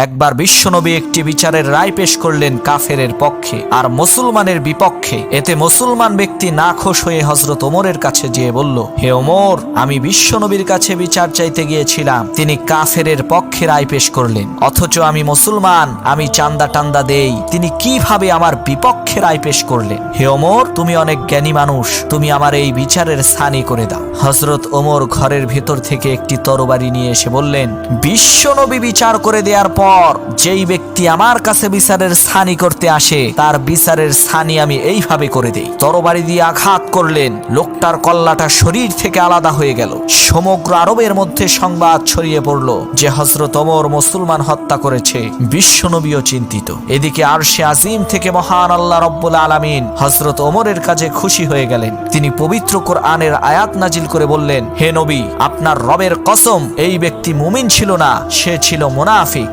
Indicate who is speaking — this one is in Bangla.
Speaker 1: একবার বিশ্বনবী একটি বিচারের রায় পেশ করলেন কাফেরের পক্ষে আর মুসলমানের বিপক্ষে। এতে মুসলমান ব্যক্তি নাখোশ হয়ে হজরত ওমরের কাছে যেয়ে বলল, হে ওমর, আমি বিশ্বনবীর কাছে বিচার চাইতে গিয়েছিলাম। তিনি কাফেরের পক্ষে রায় পেশ করলেন। অথচ আমি মুসলমান, আমি চান্দা টান্দা দেই। তিনি কীভাবে আমার বিপক্ষে রায় পেশ করলেন? হে ওমর, তুমি অনেক জ্ঞানী মানুষ। তুমি আমার এই বিচারের স্থানী করে দাও। হজরত ওমর ঘরের ভেতর থেকে একটি তরবারি নিয়ে এসে বললেন, বিশ্বনবী বিচার করে দেওয়ার পর যেই ব্যক্তি আমার কাছে বিচারের স্থানী করতে আসে, তার বিচারের স্থানী আমি এইভাবে করে দেই। তরবারি দিয়ে আঘাত করলেন, লোকটার কল্লাটা শরীর থেকে আলাদা হয়ে গেল। সমগ্র আরবের মধ্যে সংবাদ ছড়িয়ে পড়ল যে হজরত ওমর মুসলমান হত্যা করেছে, বিশ্বনবীও চিন্তিত। এদিকে আরশে আজিম থেকে মহান আল্লাহ রব্বুল আলামিন হজরত ওমরের কাজে খুশি হয়ে গেলেন। তিনি পবিত্র কোরআনের আয়াত নাজিল করে বললেন, হে নবী, আপনার রবের কসম, এই ব্যক্তি মুমিন ছিল না, সে ছিল মুনাফিক।